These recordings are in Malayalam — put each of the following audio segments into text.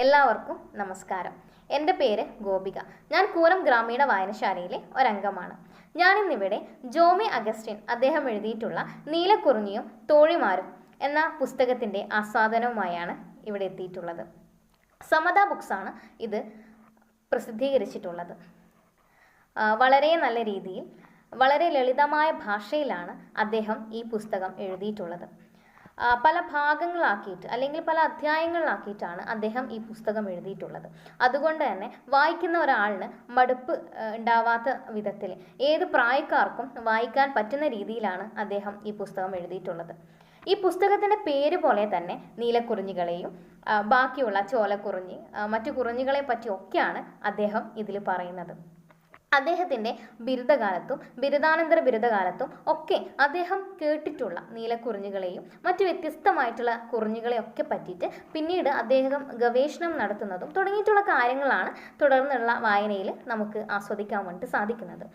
എല്ലാവർക്കും നമസ്കാരം. എന്റെ പേര് ഗോപിക. ഞാൻ കൂരം ഗ്രാമീണ വായനശാലയിലെ ഒരംഗമാണ്. ഞാനിന്നിവിടെ ജോമി അഗസ്റ്റിൻ അദ്ദേഹം എഴുതിയിട്ടുള്ള നീലക്കുറിഞ്ഞിയും തോഴിമാരും എന്ന പുസ്തകത്തിന്റെ ആസ്വാദനവുമായാണ് ഇവിടെ എത്തിയിട്ടുള്ളത്. സമത ബുക്സാണ് ഇത് പ്രസിദ്ധീകരിച്ചിട്ടുള്ളത്. വളരെ നല്ല രീതിയിൽ വളരെ ലളിതമായ ഭാഷയിലാണ് അദ്ദേഹം ഈ പുസ്തകം എഴുതിയിട്ടുള്ളത്. പല ഭാഗങ്ങളാക്കിയിട്ട് അല്ലെങ്കിൽ പല അധ്യായങ്ങളിലാക്കിയിട്ടാണ് അദ്ദേഹം ഈ പുസ്തകം എഴുതിയിട്ടുള്ളത്. അതുകൊണ്ട് തന്നെ വായിക്കുന്ന ഒരാളിന് മടുപ്പ് ഉണ്ടാവാത്ത വിധത്തിൽ ഏത് പ്രായക്കാർക്കും വായിക്കാൻ പറ്റുന്ന രീതിയിലാണ് അദ്ദേഹം ഈ പുസ്തകം എഴുതിയിട്ടുള്ളത്. ഈ പുസ്തകത്തിന്റെ പേര് പോലെ തന്നെ നീലക്കുറിഞ്ഞികളെയും ബാക്കിയുള്ള ചോലക്കുറിഞ്ഞി മറ്റു കുറിഞ്ഞികളെ പറ്റിയൊക്കെയാണ് അദ്ദേഹം ഇതിൽ പറയുന്നത്. അദ്ദേഹത്തിന്റെ ബിരുദകാലത്തും ബിരുദാനന്തര ബിരുദകാലത്തും ഒക്കെ അദ്ദേഹം കേട്ടിട്ടുള്ള നീലക്കുറിഞ്ഞുകളെയും മറ്റ് വ്യത്യസ്തമായിട്ടുള്ള കുറിഞ്ഞുകളെയൊക്കെ പറ്റിയിട്ട് പിന്നീട് അദ്ദേഹം ഗവേഷണം നടത്തുന്നതും തുടങ്ങിയിട്ടുള്ള കാര്യങ്ങളാണ് തുടർന്നുള്ള വായനയിൽ നമുക്ക് ആസ്വദിക്കാൻ വേണ്ടി സാധിക്കുന്നത്.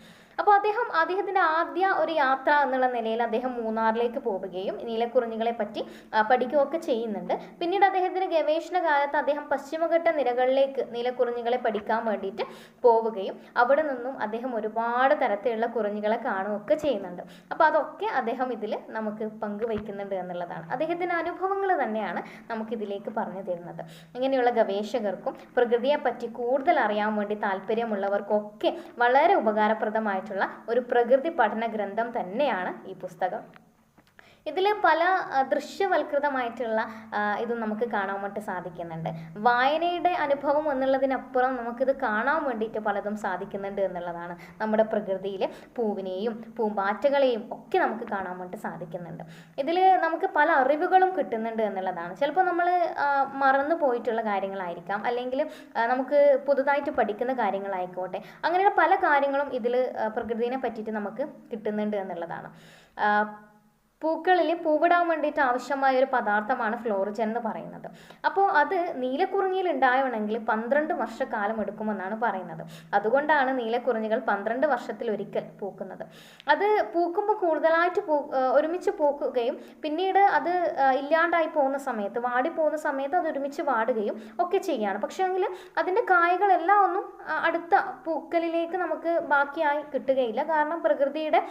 അപ്പോൾ അദ്ദേഹം അദ്ദേഹത്തിന്റെ ആദ്യ ഒരു യാത്ര എന്നുള്ള നിലയിൽ അദ്ദേഹം മൂന്നാറിലേക്ക് പോവുകയും നീലക്കുറിഞ്ഞികളെ പറ്റി പഠിക്കുകയൊക്കെ ചെയ്യുന്നുണ്ട്. പിന്നീട് അദ്ദേഹത്തിന്റെ ഗവേഷണ കാലത്ത് അദ്ദേഹം പശ്ചിമഘട്ട നിരകളിലേക്ക് നീലക്കുറിഞ്ഞികളെ പഠിക്കാൻ വേണ്ടിയിട്ട് പോവുകയും അവിടെ നിന്നും അദ്ദേഹം ഒരുപാട് തരത്തിലുള്ള കുറിഞ്ഞികളെ കാണുകയൊക്കെ ചെയ്യുന്നുണ്ട്. അപ്പോൾ അതൊക്കെ അദ്ദേഹം ഇതിൽ നമുക്ക് പങ്കുവയ്ക്കുന്നുണ്ട് എന്നുള്ളതാണ്. അദ്ദേഹത്തിന്റെ അനുഭവങ്ങൾ തന്നെയാണ് നമുക്കിതിലേക്ക് പറഞ്ഞു തരുന്നത്. ഇങ്ങനെയുള്ള ഗവേഷകർക്കും പ്രകൃതിയെപ്പറ്റി കൂടുതൽ അറിയാൻ വേണ്ടി താല്പര്യമുള്ളവർക്കൊക്കെ വളരെ ഒരു പ്രകൃതി പഠന ഗ്രന്ഥം തന്നെയാണ് ഈ പുസ്തകം. ഇതിൽ പല ദൃശ്യവൽകൃതമായിട്ടുള്ള ഇതും നമുക്ക് കാണാൻ വേണ്ടി സാധിക്കുന്നുണ്ട്. വായനയുടെ അനുഭവം എന്നുള്ളതിനപ്പുറം നമുക്കിത് കാണാൻ വേണ്ടിയിട്ട് പലതും സാധിക്കുന്നുണ്ട് എന്നുള്ളതാണ് നമ്മുടെ പ്രകൃതിയിലെ പൂവിനെയും പൂമ്പാറ്റകളെയും ഒക്കെ നമുക്ക് കാണാൻ വേണ്ടി സാധിക്കുന്നുണ്ട്. ഇതിൽ നമുക്ക് പല അറിവുകളും കിട്ടുന്നുണ്ട് എന്നുള്ളതാണ്. ചിലപ്പോൾ നമ്മൾ മറന്നു പോയിട്ടുള്ള കാര്യങ്ങളായിരിക്കാം. അല്ലെങ്കിൽ നമുക്ക് പുതുതായിട്ട് പഠിക്കുന്ന കാര്യങ്ങളായിക്കോട്ടെ. അങ്ങനെയുള്ള പല കാര്യങ്ങളും ഇതിൽ പ്രകൃതിയെ പറ്റിയിട്ട് നമുക്ക് കിട്ടുന്നുണ്ട് എന്നുള്ളതാണ്. പൂക്കളിൽ പൂവിടാൻ വേണ്ടിയിട്ട് ആവശ്യമായ ഒരു പദാർത്ഥമാണ് ഫ്ലോറിജൻ എന്ന് പറയുന്നത്. അപ്പോൾ അത് നീലക്കുറിഞ്ഞിയിൽ ഉണ്ടാവണമെങ്കിൽ പന്ത്രണ്ട് വർഷക്കാലം എടുക്കുമെന്നാണ് പറയുന്നത്. അതുകൊണ്ടാണ് നീലക്കുറിഞ്ഞികൾ പന്ത്രണ്ട് വർഷത്തിൽ ഒരിക്കൽ പൂക്കുന്നത്. അത് പൂക്കുമ്പോൾ കൂടുതലായിട്ട് പൂ ഒരുമിച്ച് പൂക്കുകയും പിന്നീട് അത് ഇല്ലാണ്ടായി പോകുന്ന സമയത്ത് വാടി പോകുന്ന സമയത്ത് അത് ഒരുമിച്ച് വാടുകയും ഒക്കെ ചെയ്യുകയാണ്. പക്ഷേ എങ്കിൽ അതിന്റെ കായകളെല്ലാം ഒന്നും അടുത്ത പൂക്കലിലേക്ക് നമുക്ക് ബാക്കിയായി കിട്ടുകയില്ല. കാരണം പ്രകൃതിയുടെ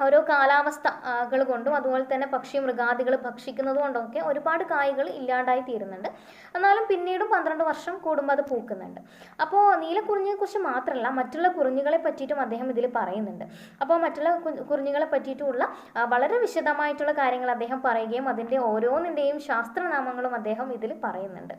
ഓരോ കാലാവസ്ഥകൾ കൊണ്ടും അതുപോലെ തന്നെ പക്ഷി മൃഗാദികൾ ഭക്ഷിക്കുന്നത് കൊണ്ടൊക്കെ ഒരുപാട് കായ്കൾ ഇല്ലാണ്ടായി തീരുന്നുണ്ട്. എന്നാലും പിന്നീടും പന്ത്രണ്ട് വർഷം കൂടുമ്പോൾ അത് പൂക്കുന്നുണ്ട്. അപ്പോൾ നീലക്കുറിഞ്ഞിയെ കുറിച്ച് മാത്രമല്ല മറ്റുള്ള കുറിഞ്ഞുകളെ പറ്റിയിട്ടും അദ്ദേഹം ഇതിൽ പറയുന്നുണ്ട്. അപ്പോൾ മറ്റുള്ള കുറിഞ്ഞുകളെ പറ്റിയിട്ടുള്ള വളരെ വിശദമായിട്ടുള്ള കാര്യങ്ങൾ അദ്ദേഹം പറയുകയും അതിന്റെ ഓരോന്നിന്റെയും ശാസ്ത്രനാമങ്ങളും അദ്ദേഹം ഇതിൽ പറയുന്നുണ്ട്.